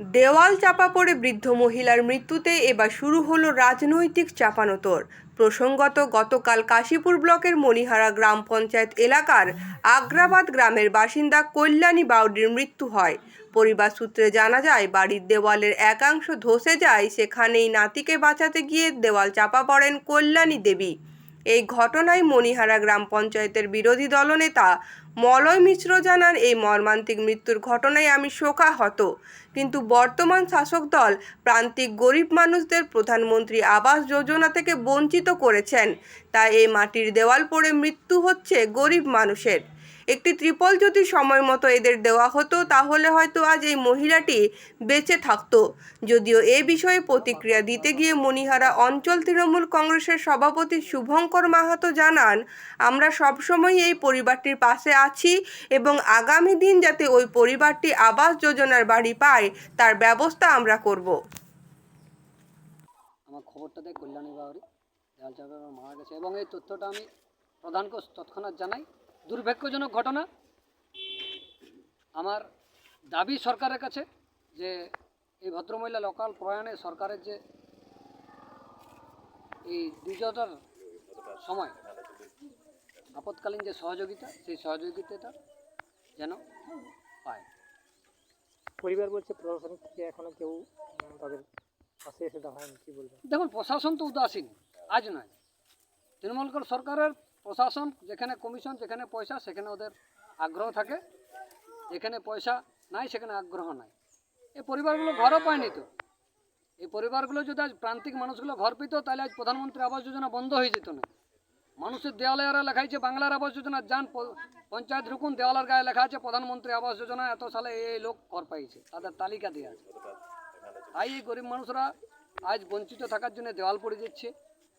দেওয়াল চাপা পড়ে বৃদ্ধ মহিলার মৃত্যুতে এবার শুরু হলো রাজনৈতিক চাপানোতর। প্রসঙ্গত, গতকাল কাশীপুর ব্লকের মণিহারা গ্রাম পঞ্চায়েত এলাকার আগ্রাবাদ গ্রামের বাসিন্দা কল্যাণী বাউডির মৃত্যু হয়। পরিবার সূত্রে জানা যায়, বাড়ির দেওয়ালের একাংশ ধসে যায়, সেখানেই নাতিকে বাঁচাতে গিয়ে দেওয়াল চাপা পড়েন কল্যাণী দেবী। এই ঘটনায় মণিহারা গ্রাম পঞ্চায়েতের বিরোধী দলনেতা মলয় মিশ্র জানান, এই মর্মান্তিক মৃত্যুর ঘটনায় আমি শোকাহত। কিন্তু বর্তমান শাসক দল প্রান্তিক গরিব মানুষদের প্রধানমন্ত্রী আবাস যোজনা থেকে বঞ্চিত করেছেন। তাই এই মাটির দেওয়াল পড়ে মৃত্যু হচ্ছে গরিব মানুষের। একটি ত্রিপল যদি সময় মতো এদের দেওয়া হতো, তাহলে হয়তো আজ এই মহিলাটি বেঁচে থাকতো। যদিও এ বিষয়ে প্রতিক্রিয়া দিতে গিয়ে মণিহারা অঞ্চল তৃণমূল কংগ্রেসের সভাপতি শুভঙ্কর মাহাতো জানান, আমরা সবসময় এই পরিবারটির পাশে আছি এবং আগামী দিন যাতে ওই পরিবারটি আবাস যোজনার বাড়ি পায়, তার ব্যবস্থা আমরা করব। কল্যাণী বাউরি এবং এই তথ্যটা আমি প্রধানকে তৎক্ষণাৎ জানাই। দুর্ভাগ্যজনক ঘটনা। আমার দাবি সরকারের কাছে যে এই ভদ্রমহিলা লোকাল প্রয়াণে সরকারের যে এই দুর্যোগটার সময় আপৎকালীন যে সহযোগিতা সেই সহযোগিতাটা যেন পায়। পরিবার বলছে প্রশাসনিক থেকে এখনও কেউ তাদের পাশে এসে দাঁড়ায়নি কি বলবেন? দেখুন প্রশাসন তো উদাসীন আজ নয়। তৃণমূল সরকারের প্রশাসন, যেখানে কমিশন, যেখানে পয়সা, সেখানে ওদের আগ্রহ থাকে। যেখানে পয়সা নাই, সেখানে আগ্রহ নাই। এই পরিবারগুলো ঘরও পায়নি তো। এই পরিবারগুলো যদি আজ প্রান্তিক মানুষগুলো ঘর পেত, তাহলে আজ প্রধানমন্ত্রী আবাস যোজনা বন্ধ হয়ে যেত না। মানুষের দেওয়ালে এরা লেখাইছে বাংলার আবাস যোজনা যান পঞ্চায়েত রুকুন, দেওয়ালের গায়ে লেখা আছে, প্রধানমন্ত্রী আবাস যোজনা, এত সালে এই লোক ঘর পাইছে। তাদের তালিকা দেওয়া আছে। তাই এই গরিব মানুষরা আজ বঞ্চিত থাকার জন্য দেওয়াল পড়ে যাচ্ছে।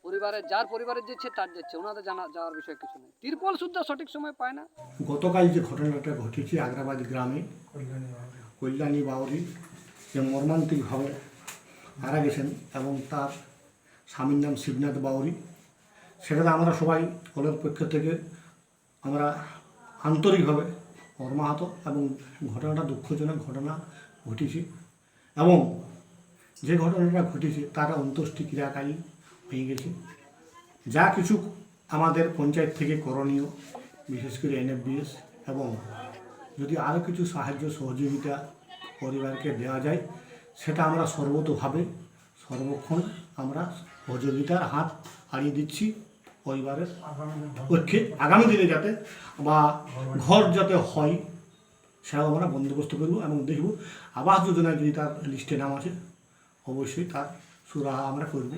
পরিবারের, যার পরিবারের যাচ্ছে তার যাচ্ছে ওনাদের জানা, যাওয়ার বিষয় কিছু নেই। তিরপল শুদ্ধ সঠিক সময় পায় না। গতকাল যে ঘটনাটা ঘটেছে আগ্রাবাদ গ্রামে, কল্যাণী বাউরি, যে মর্মান্তিকভাবে মারা গেছেন এবং তার স্বামীর নাম শিবনাথ বাউরি সেটাতে আমরা সবাই দলের পক্ষ থেকে আমরা আন্তরিকভাবে মর্মাহত এবং ঘটনাটা দুঃখজনক ঘটনা ঘটেছে এবং যে ঘটনাটা ঘটেছে তার অন্ত্যেষ্টিক্রিয়াকারী হয়ে গেছে। যা কিছু আমাদের পঞ্চায়েত থেকে করণীয়, বিশেষ করে এনএফবিএস এবং যদি আরও কিছু সাহায্য সহযোগিতা পরিবারকে দেওয়া যায়, সেটা আমরা সর্বতোভাবে, সর্বক্ষণ আমরা সহযোগিতার হাত হারিয়ে দিচ্ছি পরিবারের পক্ষে আগামী দিনে যাতে বা ঘর যাতে হয়, সেটাও আমরা বন্দোবস্ত করব এবং দেখব আবাস যোজনায় যদি তার লিস্টে নাম আছে অবশ্যই তার সুরাহা আমরা করব।